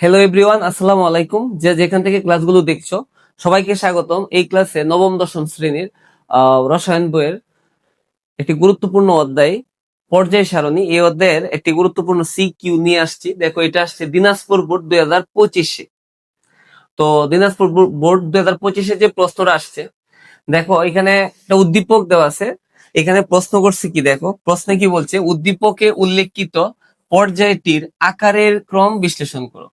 Hello everyone আসসালামু আলাইকুম যে যেখান থেকে ক্লাসগুলো দেখছ, সবাইকে স্বাগতম। এই ক্লাসে নবম, দশম শ্রেণির রসায়ন বইয়ের একটি গুরুত্বপূর্ণ অধ্যায়, পর্যায় সারণী। এই অধ্যায়ের একটি গুরুত্বপূর্ণ সি কিউ নিয়ে আসছি। দেখো, এটা আসছে দিনাজপুর বোর্ড দুই হাজার পঁচিশে। তো দিনাজপুর বোর্ড দুই হাজার পঁচিশে যে প্রশ্নটা আসছে, দেখো, এখানে একটা উদ্দীপক দেওয়া আছে। এখানে প্রশ্ন করছে কি, দেখো, প্রশ্নে কি বলছে, উদ্দীপকে উল্লেখিত পর্যায়টির আকারের ক্রম বিশ্লেষণ করো।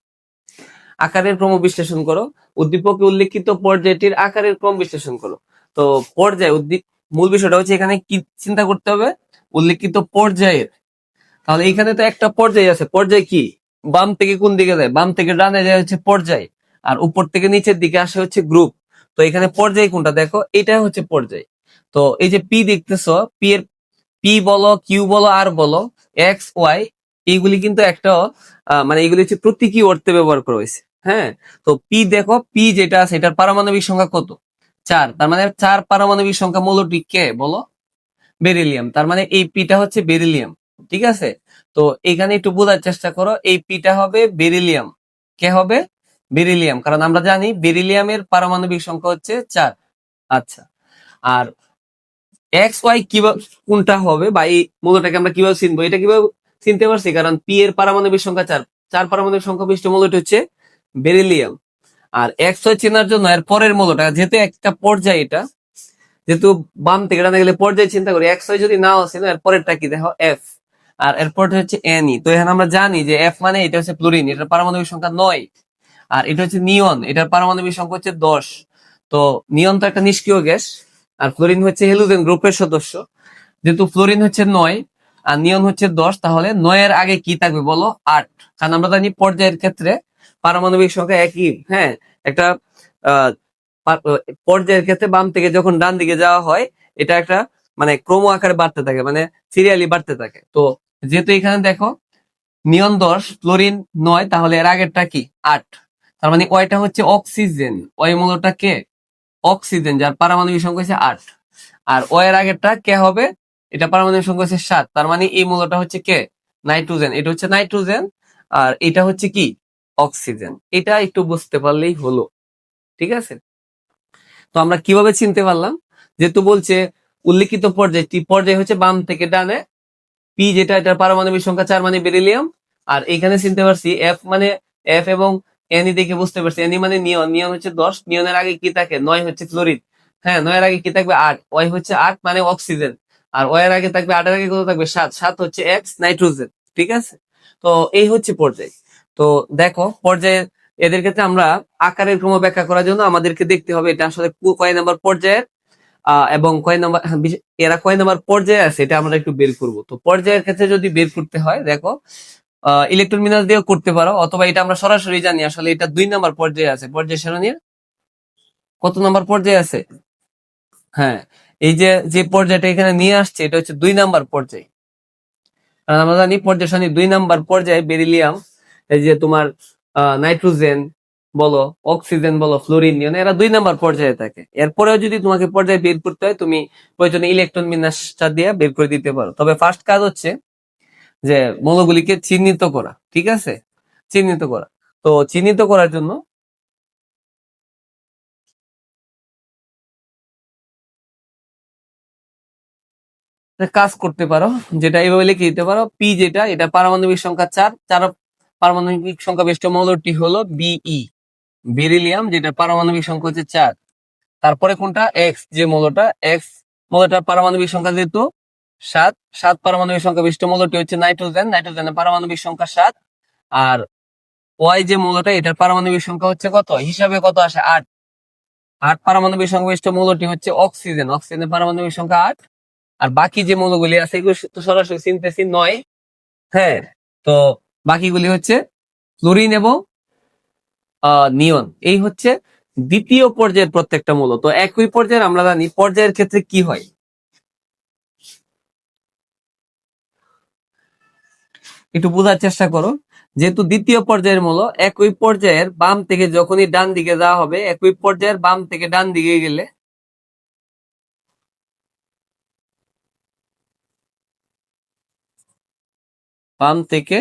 আকারের ক্রম বিশ্লেষণ করো। উদ্দীপকে উল্লেখিত পর্যায়টির আকারের ক্রম বিশ্লেষণ করো। তো পর্যায় উদ্দীপ মূল বিষয়টা হচ্ছে এখানে কি চিন্তা করতে হবে? উল্লেখিত পর্যায়ের। তাহলে এখানে তো একটা পর্যায় আছে। পর্যায় কি? বাম থেকে কোন দিকে যায়? বাম থেকে ডানে যায় হচ্ছে পর্যায়। আর উপর থেকে নিচের দিকে আসে হচ্ছে গ্রুপ। তো এখানে পর্যায় কোনটা দেখো? এটা হচ্ছে পর্যায়। তো এই যে পি দেখতেছো, পি এর, পি বলো, কিউ বলো, আর বলো, এক্স, ওয়াই, এইগুলি কিন্তু একটা মানে এগুলি হচ্ছে প্রতীকী অর্থে ব্যবহার করা হয়েছে। হ্যাঁ? তো পি দেখো পি যেটা আছে, এটার পারমাণবিক সংখ্যা কত? চার। তার মানে চার পারমাণবিক সংখ্যা মূলটি কে বলো? বেরিলিয়াম। তার মানে এই পিটা হচ্ছে বেরিলিয়াম। ঠিক আছে? তো এখানে একটু বোঝার চেষ্টা করো, এই পিটা হবে বেরিলিয়াম। কে হবে? বেরিলিয়াম। কারণ আমরা জানি বেরিলিয়ামের পারমাণবিক সংখ্যা হচ্ছে চার। আচ্ছা। আর এক্স ওয়াই কীভাবে কোনটা হবে বা এই মূলটাকে আমরা কীভাবে চিনবো? এটা কীভাবে চিনতে পারছি? কারণ পি এর পারমাণবিক সংখ্যা চার। চার পারমাণবিক সংখ্যা বিশিষ্ট মূলটি হচ্ছে বেরিলিয়াম আর এক্স চেনার জন্য এর পরের মূলটা, যেহেতু একটা পর্যায় এটা, যেহেতু বাম থেকে ডানে গেলে পর্যায়ে চিন্তা করি এক্স যদি নাও আসে না, এর পরেরটা কি দেখো? এফ আর এরপরটা হচ্ছে এনই তো এখানে আমরা জানি যে এফ মানে এটা হচ্ছে ফ্লোরিন এটার পারমাণবিক সংখ্যা নয়। আর এটা হচ্ছে নিয়ন এটার পারমাণবিক সংখ্যা হচ্ছে দশ। তো নিয়ন তো একটা নিষ্ক্রিয় গ্যাস, আর ফ্লোরিন হচ্ছে হেলুজেন গ্রুপের সদস্য। যেহেতু ফ্লোরিন হচ্ছে নয়, আর নিয়ন হচ্ছে দশ, তাহলে নয়ের আগে কি থাকবে বলো? আট। কারণ আমরা জানি পর্যায়ের ক্ষেত্রে পারমাণবিক সংখ্যা একই হ্যাঁ? একটা পর্যায়ের ক্ষেত্রে বাম থেকে যখন ডান দিকে যাওয়া হয়, এটা একটা মানে ক্রম আকারে বাড়তে থাকে মানে সিরিয়ালি বাড়তে থাকে। তো যেহেতু এখানে দেখো, নিয়ন দশ ফ্লোরিন নয়, তাহলে এর আগেরটা কি? আট। তার মানে ওয়টা হচ্ছে অক্সিজেন। ওই মূলটা কে? অক্সিজেন, যার পারমাণবিক সংখ্যা হচ্ছে আট। আর ও এর আগেরটা কে হবে? এটা পারমাণবিক সংখ্যা হচ্ছে সাত। তার মানে এই মূলটা হচ্ছে কে? নাইট্রোজেন। এটা হচ্ছে নাইট্রোজেন, আর এটা হচ্ছে কি? অক্সিজেন। এটা একটু বুঝতে পারলেই হলো। ঠিক আছে? তো আমরা কীভাবে চিনতে পারলাম? যেহেতু বলছে উল্লেখিত পর্যায়টি পর্যায় হচ্ছে বাম থেকে ডানে পি যেটা, এটার পারমাণবিক সংখ্যা চার মানে বেরিলিয়াম আর এখানে চিনতে পারছি এফ মানে এফ এবং এনই দেখে বুঝতে পারছি। এনি মানে নিয়ন নিয়ন হচ্ছে দশ, নিয়নের আগে কি থাকে? নয় হচ্ছে ফ্লোরিন হ্যাঁ নয়ের আগে কি থাকবে? আট। ওয়াই হচ্ছে আট মানে অক্সিজেন। আর ওয়ের আগে থাকবে, আটের আগে কত থাকবে? সাত। সাত হচ্ছে এক্স নাইট্রোজেন। ঠিক আছে? তো এই হচ্ছে পর্যায়। তো দেখো পর্যায়ে এদের ক্ষেত্রে আমরা আকারের ক্রম ব্যাখ্যা করার জন্য আমাদেরকে দেখতে হবে এটা আসলে কয় নাম্বার পর্যায়ের এবং কয় নাম্বার হ্যাঁ, এরা কয় নাম্বার পর্যায়ে আছে এটা আমরা একটু বের করব। তো পর্যায়ের ক্ষেত্রে যদি বের করতে হয় দেখো আহ ইলেকট্রন মিনাস দিয়েও করতে পারো অথবা এটা আমরা সরাসরি জানি আসলে এটা দুই নাম্বার পর্যায়ে আছে। পর্যায় সারণীর কত নাম্বার পর্যায়ে আছে? হ্যাঁ এই যে যে পর্যায়টা এখানে নিয়ে আসছে এটা হচ্ছে দুই নাম্বার পর্যায়। আমরা জানি পর্যায় সারণীর দুই নাম্বার পর্যায়ে বেরিলিয়াম এই যে তোমার নাইট্রোজেন বলো, অক্সিজেন বলো, ফ্লোরিন নিয়ন এরা দুই নাম্বার পর্যায়ে থাকে। এরপরেও যদি তোমাকে পর্যায়ে বের করতে হয়, তুমি প্রয়োজনে ইলেকট্রন বিন্যাসটা দিয়ে বের করে দিতে পারো। তবে ফার্স্ট কাজ হচ্ছে যে মৌলগুলিকে চিহ্নিত করা, ঠিক আছে? চিহ্নিত করা। তো চিহ্নিত করার জন্য কাজ করতে পারো, যেটা এইভাবে লিখে দিতে পারো পি যেটা, এটা পারমাণবিক সংখ্যা চার চার পারমাণবিক সংখ্যা বিশিষ্ট মৌলটি হলো বিই, বেরিলিয়াম, যেটা পারমাণবিক সংখ্যা হচ্ছে চার। তারপরে কোনটা? এক্স, যে মৌলটা, এক্স মৌলটার পারমাণবিক সংখ্যা যেহেতু সাত সাত পারমাণবিক সংখ্যা বিশিষ্ট মৌলটি হচ্ছে নাইট্রোজেন নাইট্রোজেনের পারমাণবিক সংখ্যা সাত। আর ওয়াই যে মৌলটা, এটার পারমাণবিক সংখ্যা হচ্ছে কত? হিসাবে কত আসে? আট। আট পারমাণবিক সংখ্যা বিশিষ্ট মৌলটি হচ্ছে অক্সিজেন, অক্সিজেনের পারমাণবিক সংখ্যা আট। আর বাকি যে মৌলগুলি আছে, এগুলো সরাসরি চিনতেছি নয়। হ্যাঁ তো বাকিগুলি হচ্ছে ক্লোরিন এবং নিয়ন। এই হচ্ছে দ্বিতীয় পর্যায়ের প্রত্যেকটা মূল। তো একই পর্যায়ের আমরা জানি পর্যায়ের ক্ষেত্রে কি হয়। একটু বোঝার চেষ্টা করো। যেহেতু দ্বিতীয় পর্যায়ের মূল, একই পর্যায়ের বাম থেকে যখনই ডান দিকে যাওয়া হবে, একই পর্যায়ের বাম থেকে ডান দিকে গেলে বাম থেকে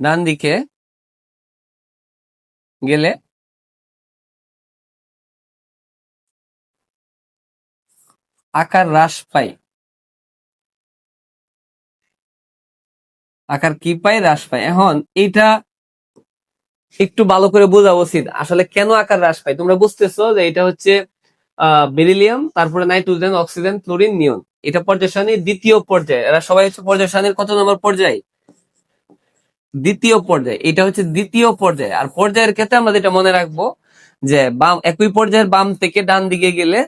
ডান দিকে গেলে আকার হ্রাস পাই আকার কি পাই হ্রাস পাই এখন এইটা একটু ভালো করে বোঝা উচিত। আসলে কেন আকার হ্রাস পাই তোমরা বুঝতেছো যে এটা হচ্ছে বেরিলিয়াম, তারপরে নাইট্রোজেন, অক্সিজেন, ক্লোরিন, নিয়ন। এটা পর্যায় দ্বিতীয় পর্যায়ে। এরা সবাই হচ্ছে পর্যায় কত নম্বর পর্যায়ে? দ্বিতীয় পর্যায়ে, এটা হচ্ছে দ্বিতীয় পর্যায়ে। আর পর্যায়ের ক্ষেত্রে আমরা যেটা মনে রাখব, যে বাম, একই পর্যায়ের বাম থেকে ডান দিকে গেলে,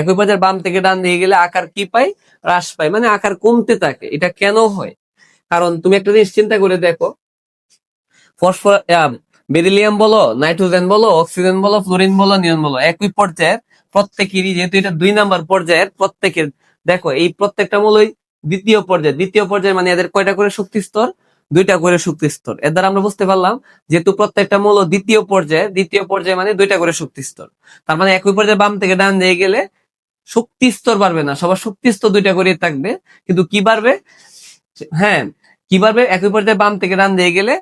একই পর্যায়ের বাম থেকে ডান দিকে গেলে আকার কি পায়? হ্রাস পায়। মানে আকার কমতে থাকে। এটা কেন হয়? কারণ তুমি একটা জিনিস চিন্তা করে দেখো, ফসফর বেরিলিয়াম বলো, নাইট্রোজেন বলো, অক্সিজেন বলো, ফ্লোরিন বলো, নিয়ন বলো, একই পর্যায়ের প্রত্যেকেরই যেহেতু এটা দুই নাম্বার পর্যায়ের প্রত্যেকের, দেখো এই প্রত্যেকটা মূলই দ্বিতীয় পর্যায়ে। দ্বিতীয় পর্যায়ে মানে এদের কয়টা করে শক্তি স্তর? দুইটা করে শক্তি স্তর। এর দ্বারা আমরা বুঝতে পারলাম যেহেতু প্রত্যেকটা মূল দ্বিতীয় পর্যায়ে দ্বিতীয় পর্যায়ে মানে দুইটা করে শক্তি স্তর। তার মানে একই পর্যায়ে বাম থেকে ডান দিয়ে গেলে শক্তি স্তর বাড়বে না, সবার শক্তি স্তর দুইটা করে থাকবে। কিন্তু কি বাড়বে? হ্যাঁ কি বাড়বে? একই পর্যায়ে বাম থেকে ডান দিয়ে গেলে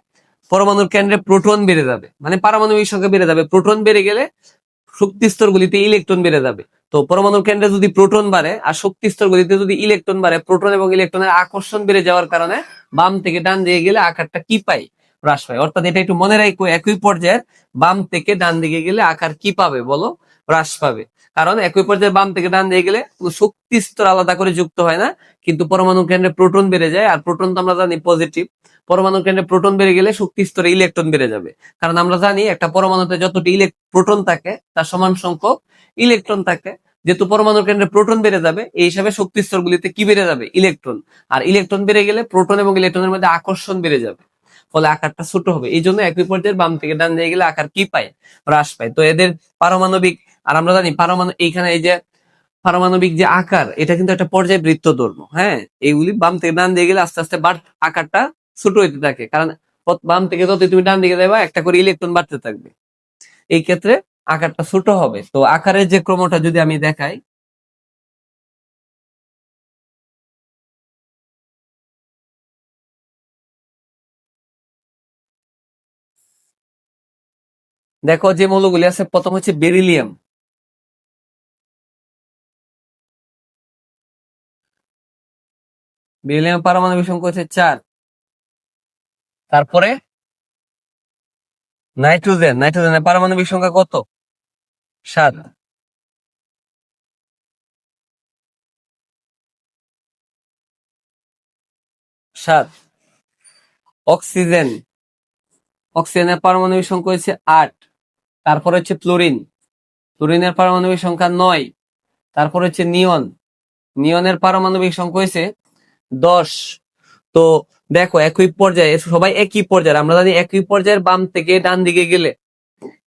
পরমাণুর কেন্দ্রে প্রোটন বেড়ে যাবে। মানে পারমাণবিক সংখ্যা বেড়ে যাবে। প্রোটন বেড়ে গেলে শক্তি স্তরগুলিতে ইলেকট্রন বেড়ে যাবে। তো পরমাণুর কেন্দ্রে যদি প্রোটন বাড়ে আর শক্তি স্তরগুলিতে যদি ইলেকট্রন বাড়ে, প্রোটন এবং ইলেকট্রনের আকর্ষণ বেড়ে যাওয়ার কারণে বাম থেকে ডান দিকে গেলে আকারটা কি পাই হ্রাস পায়। অর্থাৎ এটা একটু মনে রাখো, একই পর্যায়ের বাম থেকে ডান দিকে গেলে আকার কি পাবে বলো? হ্রাস পাবে। কারণ একই পর্যায়ে বাম থেকে ডান দিয়ে গেলে শক্তি স্তর আলাদা করে যুক্ত হয় না, কিন্তু পরমাণু কেন্দ্রে প্রোটন বেড়ে যায়, আর প্রোটন তো আমরা জানি পজিটিভ পরমাণু কেন্দ্রে প্রোটন বেড়ে গেলে শক্তি স্তরে ইলেকট্রন বেড়ে যাবে। কারণ আমরা জানি একটা পরমাণুতে যতটি ইলেক প্রোটন থাকে, তার সমান সংখ্যক ইলেকট্রন থাকে। যেহেতু পরমাণুর কেন্দ্রে প্রোটন বেড়ে যাবে, এই হিসাবে শক্তি স্তরগুলিতে কি বেড়ে যাবে? ইলেকট্রন। আর ইলেকট্রন বেড়ে গেলে প্রোটন এবং ইলেকট্রনের মধ্যে আকর্ষণ বেড়ে যাবে। ফলে আকারটা ছোট হবে। এই জন্য একই পর্যায়ের বাম থেকে ডান দিয়ে গেলে আকার কি পায়? হ্রাস পায়। তো এদের পারমাণবিক, আর আমরা জানি পারমাণু, এইখানে এই যে পারমাণবিক যে আকার, এটা কিন্তু একটা পর্যায় বৃত্ত ধর্ম হ্যাঁ? এইগুলি বাম থেকে ডান দিয়ে গেলে আস্তে আস্তে বাড় আকারটা ছোট হইতে থাকে। কারণ বাম থেকে যত তুমি ডান দিকে যাবা একটা করে ইলেকট্রন বাড়তে থাকবে। এই ক্ষেত্রে আকারটা ছোট হবে। তো আকারের যে ক্রমটা যদি আমি দেখাই, দেখো যে মৌলগুলি আছে, প্রথম হচ্ছে বেরিলিয়াম। বেরিলিয়াম পারমাণবিক সংখ্যা হচ্ছে চার। তারপরে নাইট্রোজেন, নাইট্রোজেনের পারমাণবিক সংখ্যা কত? সাত সাত অক্সিজেন। অক্সিজেনের পারমাণবিক সংখ্যা হচ্ছে আট, তারপর হচ্ছে ফ্লোরিন ফ্লোরিনের পারমাণবিক সংখ্যা নয়, তারপর হচ্ছে নিয়ন নিয়নের পারমাণবিক সংখ্যা হয়েছে দশ। তো দেখো একই পর্যায়ে, সবাই একই পর্যায়ে, আমরা জানি একই পর্যায়ের বাম থেকে ডান দিকে গেলে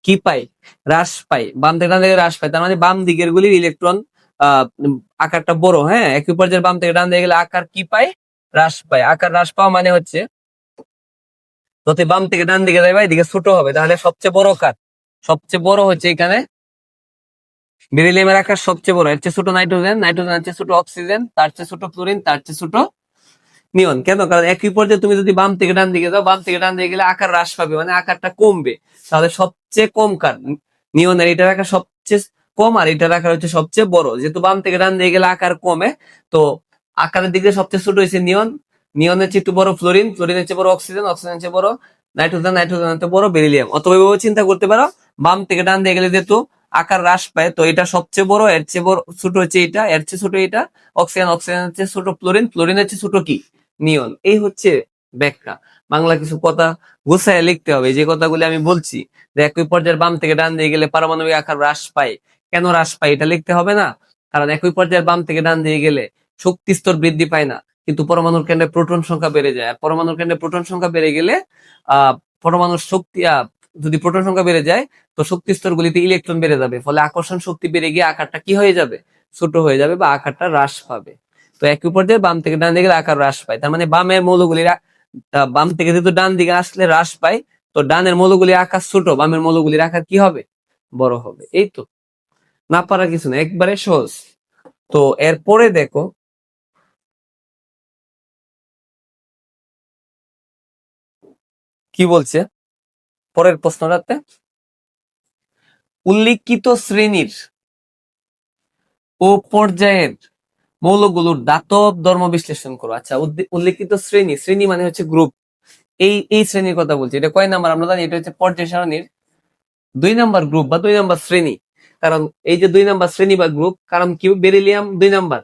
কি পাই হ্রাস পাই বাম থেকে ডান দিকে হ্রাস পাই তার মানে বাম দিকের গুলির ইলেকট্রন আকারটা বড় হ্যাঁ? একই পর্যায়ের বাম থেকে ডান দিকে গেলে আকার কি পায়? হ্রাস পায়। আকার হ্রাস পাওয়া মানে হচ্ছে যত বাম থেকে ডান দিকে যাবে এদিকে ছোট হবে, তাহলে সবচেয়ে বড় কার? সবচেয়ে বড় হচ্ছে এখানে বেরিলিয়ামের আকার সবচেয়ে বড়। এর চেয়ে ছোট নাইট্রোজেন নাইট্রোজেন চেয়ে ছোট অক্সিজেন, তার চেয়ে ছোট ক্লোরিন, তার চেয়ে ছোট নিয়ন কেন? কারণ একই পর্যায়ে তুমি যদি বাম থেকে ডান দিকে যাও, বাম থেকে ডান দিকে গেলে আকার হ্রাস পাবে মানে আকারটা কমবে। তাহলে সবচেয়ে কম কার? নিয়নের এটার আকার সবচেয়ে কম আর এটার আকার হচ্ছে সবচেয়ে বড়। যেহেতু বাম থেকে ডান দিকে গেলে আকার কমে, তো আকারের দিকে সবচেয়ে ছোট হয়েছে নিয়ন নিয়নের চেয়ে একটু বড় ফ্লোরিন। ফ্লোরিনের চেয়ে বড় অক্সিজেন অক্সিজেন চেয়ে বড় নাইট্রোজেন নাইট্রোজেন বড় বেরিলিয়াম। অথবা এভাবে চিন্তা করতে পারো, বাম থেকে ডান দিয়ে গেলে যেহেতু আকার হ্রাস পায়, তো এটা সবচেয়ে বড়, এর চেয়ে বড় ছোট হচ্ছে এটা, এর চেয়ে ছোট এটা, অক্সিজেন অক্সিজেন হচ্ছে ছোট ফ্লোরিন। ফ্লোরিন হচ্ছে ছোট কি? নিয়ন এই হচ্ছে ব্যাখ্যা। বাংলা কিছু কথা গুছায় লিখতে হবে। যে কথাগুলি আমি বলছি, যে একই পর্যায়ের বাম থেকে ডান দিয়ে গেলে পারমাণবিক আকার হ্রাস পায়। কেন হ্রাস পায় এটা লিখতে হবে না? কারণ একই পর্যায়ের বাম থেকে ডান দিয়ে গেলে শক্তি স্তর বৃদ্ধি পায় না। কিন্তু পরমাণুর কেন্দ্রে প্রোটন সংখ্যা বেড়ে যায়। পরমাণুর কেন্দ্রে প্রোটন সংখ্যা বেড়ে গেলে আহ পরমাণুর শক্তি যদি প্রোটন সংখ্যা বেড়ে যায়, তো শক্তি স্তরগুলিতে ইলেকট্রন বেড়ে যাবে। ফলে আকর্ষণ শক্তি বেড়ে গিয়ে আকারটা কি হয়ে যাবে? ছোট হয়ে যাবে বা আকারটা হ্রাস পাবে। তো একই দিয়ে বাম থেকে ডান দিকে আকার হ্রাস পায়। তার মানে বামের মৌলগুলির আ- বাম থেকে যেহেতু ডান দিকে আসলে হ্রাস পায়, তো ডানের মৌলগুলির আকার ছোট, বামের মৌলগুলির আকার কি হবে? বড় হবে। এই তো। না পারা কিছু না একবারে সহজ। তো এরপরে দেখো, কি বলছে? পরের প্রশ্নটাতে, উল্লিখিত শ্রেণির ও পর্যায়ের মৌলগুলোর দাতব ধর্ম বিশ্লেষণ করো। আচ্ছা উল্লিখিত শ্রেণি শ্রেণি মানে হচ্ছে গ্রুপ এই এই শ্রেণির কথা বলছি, এটা কয় নাম্বার? আমরা জানি এটা হচ্ছে পর্যায় সারণীর দুই নাম্বার গ্রুপ বা দুই নাম্বার শ্রেণি। কারণ এই যে দুই নাম্বার শ্রেণি বা গ্রুপ কারণ কি? বেরিলিয়াম দুই নাম্বার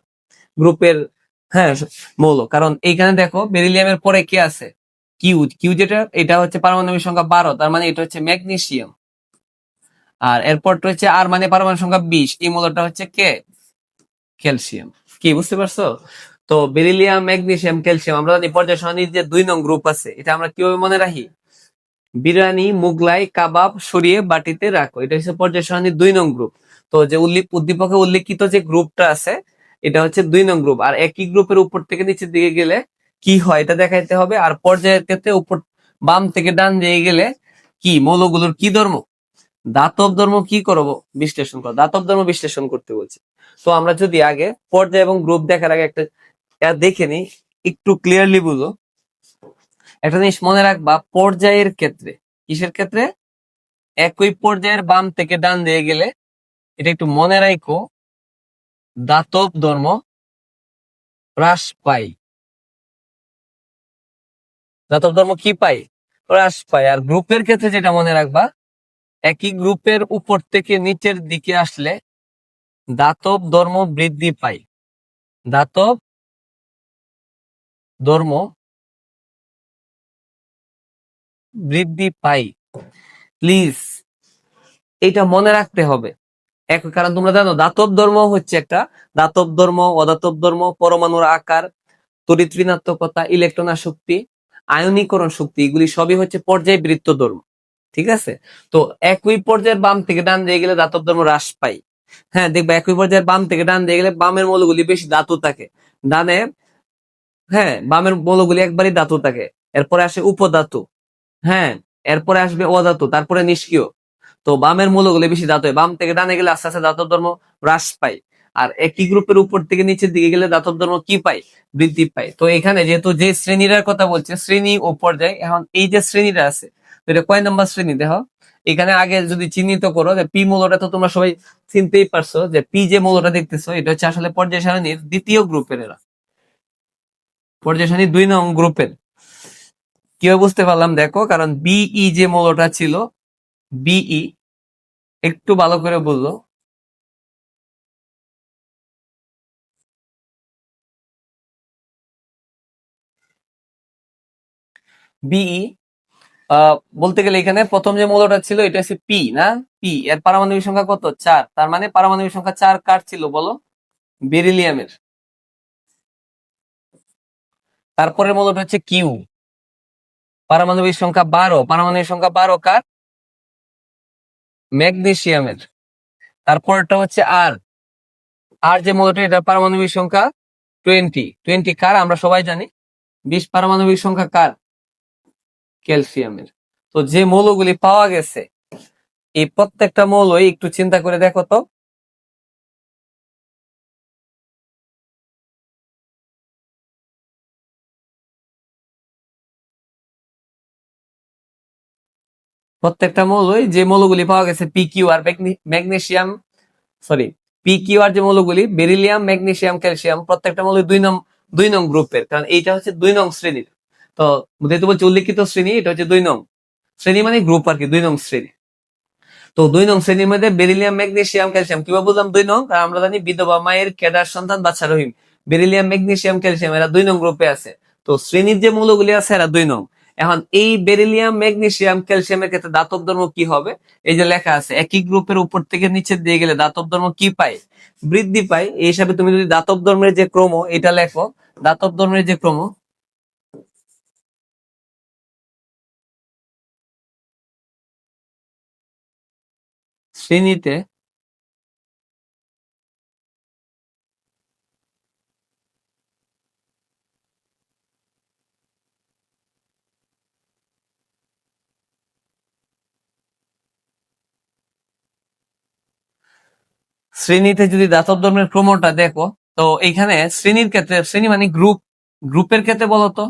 গ্রুপের হ্যাঁ মৌল। কারণ এইখানে দেখো, বেরিলিয়ামের পরে কে আছে? কিউ কিউ যেটা, এটা হচ্ছে পারমাণবিক সংখ্যা বারো, তার মানে এটা হচ্ছে ম্যাগনেসিয়াম। আর এরপরটা হচ্ছে আর মানে পারমাণবিক সংখ্যা বিশ, এই মৌলটা হচ্ছে কে? ক্যালসিয়াম। কি, বুঝতে পারছ? তো বেরিলিয়াম ম্যাগনেসিয়াম, ক্যালসিয়াম, আমরা জানি পর্যায় সারণীর যে দুই নং গ্রুপ আছে, এটা আমরা কীভাবে মনে রাখি? বিরিয়ানি, মুগলাই, কাবাব সরিয়ে বাটিতে রাখো। এটা হচ্ছে পর্যায় সারণীর দুই নং গ্রুপ। তো যে উদ্দীপকে উল্লেখিত যে গ্রুপটা আছে, এটা হচ্ছে দুই নং গ্রুপ। আর একই গ্রুপের উপর থেকে নিচের দিকে গেলে কি হয়, এটা দেখাইতে হবে। আর পর্যায়ের ক্ষেত্রে উপর বাম থেকে ডান দিয়ে গেলে কি? মৌলগুলোর কি ধর্ম? দাতব ধর্ম কি করব? বিশ্লেষণ করো। দাতব ধর্ম বিশ্লেষণ করতে বলছে। তো আমরা যদি আগে পর্যায় এবং গ্রুপ দেখার আগে একটা দেখে নিই। একটু ক্লিয়ারলি বুঝো। একটা জিনিস মনে রাখবা, পর্যায়ের ক্ষেত্রে। কিসের ক্ষেত্রে? একই পর্যায়ের বাম থেকে ডান দিয়ে গেলে এটা একটু মনে রাখো দাতব ধর্ম হ্রাস পাই দাতব ধর্ম কি পাই হ্রাস পাই আর গ্রুপের ক্ষেত্রে যেটা মনে রাখবা একই গ্রুপের উপর থেকে নিচের দিকে আসলে দাতব ধর্ম বৃদ্ধি পায়। দাতব ধর্ম বৃদ্ধি পাই প্লিজ, এটা মনে রাখতে হবে। এক কারণ তোমরা জানো, দাতব ধর্ম হচ্ছে একটা দাতব ধর্ম, অদাতব ধর্ম, পরমাণুর আকার, তড়িৎ ঋণাত্মকতা ইলেকট্রন শক্তি, আয়নীকরণ শক্তি, এগুলি সবই হচ্ছে পর্যায়বৃত্ত ধর্ম। ঠিক আছে? তো একই পর্যায়ের বাম থেকে ডান দিয়ে গেলে দাতব ধর্ম হ্রাস পাই। হ্যাঁ দেখবা একই পর্যায়ের বাম থেকে ডান দিয়ে গেলে বামের মৌলগুলি বেশি ধাতু থাকে। ডানে হ্যাঁ বামের মৌলগুলি একবারই ধাতু থাকে। এরপরে আসে উপধাতু। হ্যাঁ এরপরে আসবে অধাতু, তারপরে নিষ্ক্রিয়। তো বামের মৌলগুলি বেশি হয়। বাম থেকে ডানে গেলে আস্তে আস্তে দাতব ধর্ম হ্রাস পায় আর একই গ্রুপের উপর থেকে নিচের দিকে গেলে দাতব ধর্ম কি পায়? বৃদ্ধি পায়। তো এখানে যেহেতু যে শ্রেণীরার কথা বলছে, শ্রেণি ও পর্যায়, এখন এই যে শ্রেণীটা আছে এটা কয় নাম্বার শ্রেণি, দেখো? এখানে আগে যদি চিহ্নিত করো যে পি মৌলটা তো তোমরা সবাই চিনতেই পারছ যে পি যে মৌলটা দেখতেছো, এটা হচ্ছে আসলে পর্যায় সারণীর দ্বিতীয় গ্রুপের এরা। পর্যায় সারণীর দুই নং গ্রুপের। কীভাবে বুঝতে পারলাম? দেখো, কারণ বিই যে মৌলটা ছিল বিই একটু ভালো করে বুঝো বিই বলতে গেলে এখানে প্রথম যে মৌলটা ছিল, এটা হচ্ছে পি, না? পি, এর পারমাণবিক সংখ্যা কত? চার। তার মানে পারমাণবিক সংখ্যা চার কার ছিল, বলো? বেরিলিয়ামের। তারপরের মৌলটা হচ্ছে কিউ। পারমাণবিক সংখ্যা বারো। পারমাণবিক সংখ্যা বারো কার? ম্যাগনেসিয়ামের। তারপরটা হচ্ছে আর। আর যে মৌলটা, এটা পারমাণবিক সংখ্যা টোয়েন্টি। টোয়েন্টি কার? আমরা সবাই জানি। বিশ পারমাণবিক সংখ্যা কার? ক্যালসিয়ামের। তো যে মৌলগুলি পাওয়া গেছে, এই প্রত্যেকটা মৌলই একটু চিন্তা করে দেখো তো। প্রত্যেকটা মৌলই যে মৌলগুলি পাওয়া গেছে P Q R magnesium sorry P Q R যে মৌলগুলি, বেরিলিয়াম ম্যাগনেশিয়াম ক্যালসিয়াম, প্রত্যেকটা মৌল দুই নং দুই নং গ্রুপের, কারণ এইটা হচ্ছে দুই নং শ্রেণির। তো যেহেতু বলছে উল্লেখিত শ্রেণি, এটা হচ্ছে দুই নং শ্রেণি মানে গ্রুপ আর কি, দুই নং শ্রেণি। তো দুই নং শ্রেণির মধ্যে বেরিলিয়াম ম্যাগনেসিয়াম ক্যালসিয়াম কীভাবে বললাম দুই নং? কারণ আমরা জানি বিধবা মায়ের কেদার সন্তান বাচ্চা রহিম। বেরিলিয়াম ম্যাগনেশিয়াম ক্যালসিয়াম এরা দুই নং গ্রুপে আছে। তো শ্রেণির যে মৌলগুলি আছে, এরা দুই নং। এখন এই বেরিলিয়াম ম্যাগনেসিয়াম ক্যালসিয়ামের ক্ষেত্রে দাতব ধর্ম কি হবে? এই যে লেখা আছে, একই গ্রুপের উপর থেকে নিচে দিয়ে গেলে দাতব ধর্ম কি পায়? বৃদ্ধি পায়। এই হিসাবে তুমি যদি দাতব ধর্মের যে ক্রম, এটা লেখো, দাতব ধর্মের যে ক্রম শ্রেণীতে শ্রেণীতে যদি দাতব ধর্মের ক্রমটা দেখো, তো এইখানে শ্রেণির ক্ষেত্রে, শ্রেণি মানে গ্রুপ গ্রুপের ক্ষেত্রে বলতো?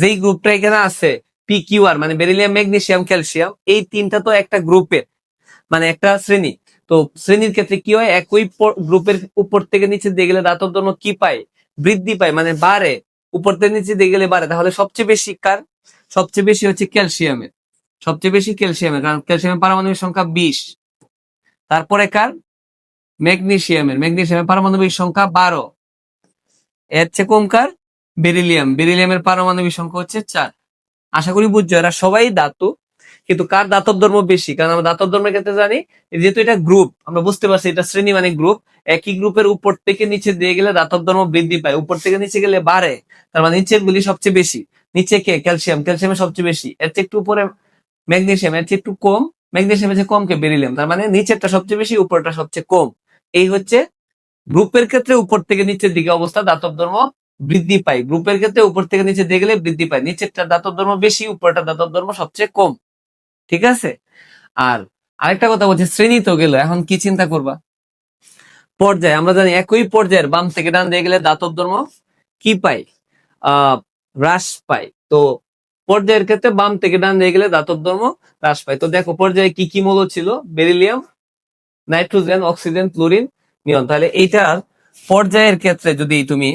যেই গ্রুপটা এখানে আছে পি কিউ আর মানে বেরিলিয়াম ম্যাগনেসিয়াম ক্যালসিয়াম এই তিনটা তো একটা গ্রুপের মানে একটা শ্রেণি। তো শ্রেণির ক্ষেত্রে কি হয়? একই গ্রুপের উপর থেকে নিচে দিয়ে গেলে দাঁতব ধর্ম কি পায়? বৃদ্ধি পায় মানে বাড়ে। উপর থেকে নিচে দিয়ে গেলে বাড়ে। তাহলে সবচেয়ে বেশি কার? সবচেয়ে বেশি হচ্ছে ক্যালসিয়ামের। সবচেয়ে বেশি ক্যালসিয়ামের, কারণ ক্যালসিয়ামের পারমাণবিক সংখ্যা বিশ। তারপরে কার? ম্যাগনেসিয়ামের। ম্যাগনেসিয়ামের পারমাণবিক সংখ্যা বারো। এর চেয়ে কম কার? বেরিলিয়াম। বেরিলিয়ামের পারমাণবিক সংখ্যা হচ্ছে চার। আশা করি বুঝছ, এরা সবাই ধাতু। কিন্তু কার দাতব ধর্ম বেশি? কারণ আমরা দাতব ধর্মের ক্ষেত্রে জানি, যেহেতু এটা গ্রুপ আমরা বুঝতে পারছি এটা শ্রেণি মানে গ্রুপ একই গ্রুপের উপর থেকে নিচে দিয়ে গেলে দাতব ধর্ম বৃদ্ধি পায়। উপর থেকে নিচে গেলে বাড়ে, তার মানে নিচের গুলি সবচেয়ে বেশি। নিচে কে? ক্যালসিয়াম। ক্যালসিয়ামের সবচেয়ে বেশি। এর চেয়ে একটু উপরে ম্যাগনেশিয়াম এর চেয়ে একটু কম ম্যাগনেসিয়ামের চেয়ে কম কে বেরিলিয়াম তার মানে নিচেরটা সবচেয়ে বেশি, উপরটা সবচেয়ে কম। এই হচ্ছে গ্রুপের ক্ষেত্রে উপর থেকে নিচের দিকে অবস্থা, দাতব ধর্ম বৃদ্ধি পায়। গ্রুপের ক্ষেত্রে উপর থেকে নিচে দিয়ে গেলে বৃদ্ধি পায়। নিচেরটা দাতব ধর্ম বেশি, উপরটা দাতব ধর্ম সবচেয়ে কম। ঠিক আছে? আর আরেকটা কথা বলছি, শ্রেণি তো গেল, এখন কি চিন্তা করবা? পর্যায়ে, আমরা জানি একই পর্যায়ের বাম থেকে ডান দিয়ে গেলে দাতব ধর্ম কি পাই আহ হ্রাস পায়। তো পর্যায়ের ক্ষেত্রে বাম থেকে ডান দিয়ে গেলে দাতব ধর্ম হ্রাস পায়। তো দেখো, পর্যায়ে কি কি মৌল ছিল? Beryllium, nitrogen, oxygen, chlorine, neon. তাহলে এইটার পর্যায়ের ক্ষেত্রে যদি তুমি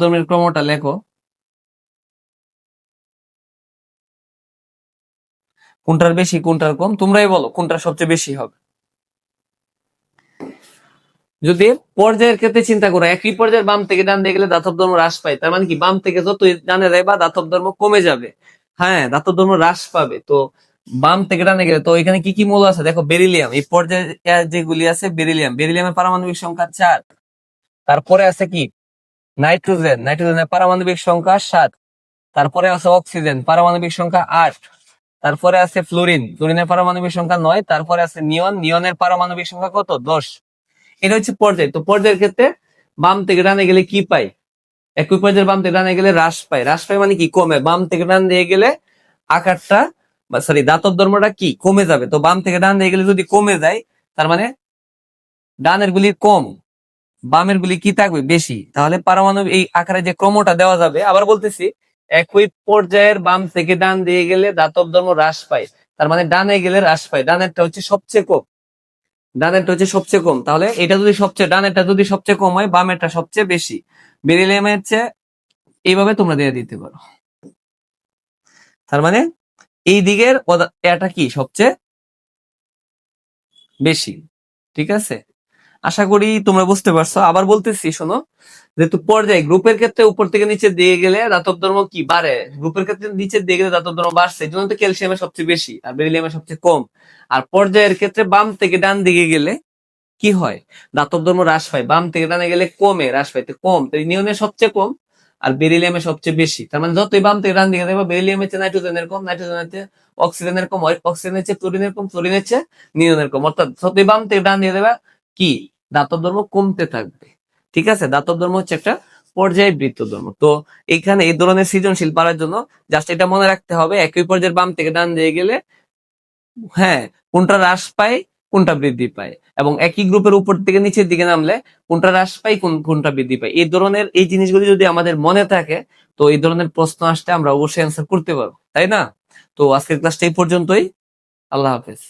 ধর্মের ক্রমটা লেখো। কোনটার বেশি, কোনটার কম? তোমরাই বলো, কোনটা সবচেয়ে বেশি হবে? যদি পর্যায়ের ক্ষেত্রে চিন্তা করো, একই পর্যায়ের বাম থেকে ডান দিয়ে গেলে দাতব ধর্ম হ্রাস পায়। তার মানে কি? বাম থেকে যত ডানে যায় বা দাতব ধর্ম কমে যাবে। হ্যাঁ দাতব ধর্ম হ্রাস পাবে। তো বাম থেকে ডানে গেলে, তো এখানে কি কি মূল আছে? দেখো, বেরিলিয়াম। এই পর্যায়ে যেগুলি আছে, বেরিলিয়াম। বেরিলিয়ামের পারমাণবিক সংখ্যা চার। তারপরে আছে কি? নাইট্রোজেন। নাইট্রোজেনের পারমাণবিক সংখ্যা সাত। তারপরে আছে অক্সিজেন, পারমাণবিক সংখ্যা আট। তারপরে আছে ফ্লোরিন, ফ্লোরিনের পারমাণবিক সংখ্যা নয়। তারপরে আছে নিয়ন, নিয়নের পারমাণবিক সংখ্যা কত? দশ। এটা হচ্ছে পর্যায়। তো পর্যায়ের ক্ষেত্রে বাম থেকে ডানে গেলে কি পাই? একই পর্যায়ের বাম থেকে ডানে গেলে হ্রাস পায়। হ্রাস পায় মানে কি? কমে। বাম থেকে ডান দিয়ে গেলে আকারটা সরি দাতব ধর্মটা কি? কমে যাবে। তো বাম থেকে ডান দিয়ে গেলে যদি কমে যায়, তার মানে ডানের গুলি কম। বামের গুলি কি থাকবে? বেশি। তাহলে পারমাণবিক এই আকারে যে ক্রমটা দেওয়া যাবে, আবার বলতেছি, একই পর্যায়ের বাম থেকে ডান দিয়ে গেলে দাতব ধর্ম হ্রাস পায়। তার মানে ডানে গেলে হ্রাস পায়। ডানেরটা হচ্ছে সবচেয়ে কম। ডানেরটা হচ্ছে সবচেয়ে কম। তাহলে এটা যদি সবচেয়ে, ডানেরটা যদি সবচেয়ে কম হয়, বামেরটা সবচেয়ে বেশি। বেরিলিয়ামের চেয়ে এইভাবে তোমরা দিয়ে দিতে পারো। তার মানে এই দিকের এটা কি? সবচেয়ে বেশি। ঠিক আছে? আশা করি তোমরা বুঝতে পারছ। আবার বলতেছি, শোনো, যেহেতু পর্যায়ে, গ্রুপের ক্ষেত্রে উপর থেকে নিচে দিয়ে গেলে দাতব ধর্ম কি? বাড়ে। গ্রুপের ক্ষেত্রে নিচে দিয়ে গেলে দাতব ধর্ম বাড়ছে। এই জন্য তো ক্যালসিয়ামের সবচেয়ে বেশি আর বেরিলিয়ামের সবচেয়ে কম। আর পর্যায়ের ক্ষেত্রে বাম থেকে ডান দিকে গেলে কি হয়? দাতব ধর্ম হ্রাস পায়। বাম থেকে ডানে গেলে কমে, হ্রাস পাইতে কম নিয়নের সবচেয়ে কম আর বেরিলিয়ামের সবচেয়ে বেশি। তার মানে যতই বাম থেকে ডান দিকে দেখব বেরিলিয়ামের চেয়ে নাইট্রোজেনের কম, নাইট্রোজেনের চেয়ে অক্সিজেনের কম, অক্সিজেনের চেয়ে ক্লোরিনের কম, ক্লোরিনের চেয়ে নিয়নের কম। অর্থাৎ যতই বাম থেকে ডান দিয়ে দেবা কি? দাতব ধর্ম কমতে থাকবে। ঠিক আছে? দাতব ধর্ম হচ্ছে একটা পর্যায় বৃত্ত ধর্ম। তো এখানে এই ধরনের সৃজনশীল পারার জন্য জাস্ট এটা মনে রাখতে হবে, একই পর্যায়ের বাম থেকে ডান দিয়ে গেলে হ্যাঁ কোনটা হ্রাস পায়, কোনটা বৃদ্ধি পায় এবং একই গ্রুপের উপর থেকে নিচের দিকে নামলে কোনটা হ্রাস পায়, কোন, কোনটা বৃদ্ধি পায়। এই ধরনের এই জিনিসগুলি যদি আমাদের মনে থাকে, তো এই ধরনের প্রশ্ন আসতে আমরা অবশ্যই অ্যান্সার করতে পারব। তাই না? তো আজকের ক্লাসটা এই পর্যন্তই। আল্লাহ হাফেজ।